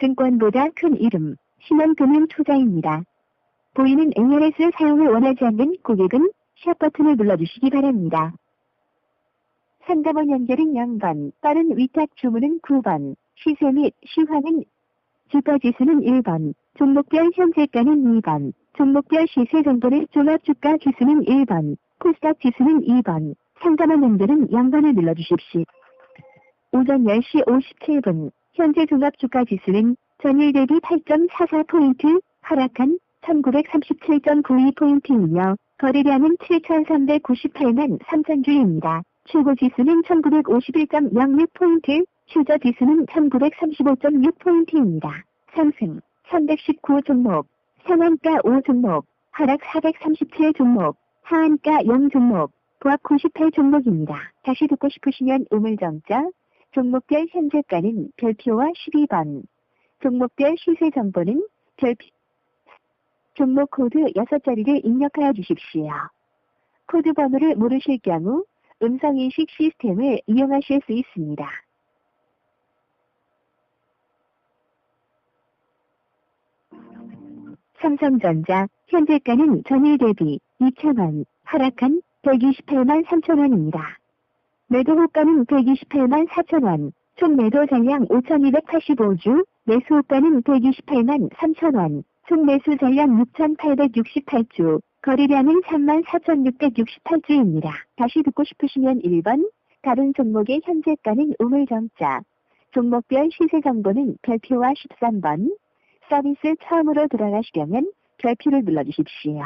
증권보다 큰 이름, 신한금융 투자입니다. 보이는 ARS 사용을 원하지 않는 고객은 샵 버튼을 눌러주시기 바랍니다. 상담원 연결은 0번, 빠른 위탁 주문은 9번, 시세 및 시황은 주가지수는 1번, 종목별 현재가는 2번, 종목별 시세 정보는 종합주가 지수는 1번, 코스닥 지수는 2번, 상담원 연결은 0번을 눌러주십시오. 오전 10시 57분, 현재 종합주가 지수는 전일 대비 8.44포인트 하락한 1937.92포인트이며 거래량은 7,398만 3천주입니다. 최고지수는 1951.06포인트, 휴저지수는 1935.6포인트입니다. 상승 319 종목, 상한가 5 종목, 하락 437 종목, 하한가 0 종목, 부합 98 종목입니다. 다시 듣고 싶으시면 우물정자, 종목별 현재가는 별표와 12번, 종목별 시세 정보는 별표, 종목 코드 6자리를 입력하여 주십시오. 코드 번호를 모르실 경우 음성인식 시스템을 이용하실 수 있습니다. 삼성전자 현재가는 전일 대비 2,000원 하락한 128만 3천원입니다. 매도 호가는 128만 4천원, 총 매도 잔량 5,285주, 매수 호가는 128만 3천원, 총 매수 잔량 6,868주, 거래량은 34,668주입니다. 다시 듣고 싶으시면 1번, 다른 종목의 현재가는 우물정자, 종목별 시세 정보는 별표와 13번, 서비스 처음으로 들어가시려면 별표를 눌러주십시오.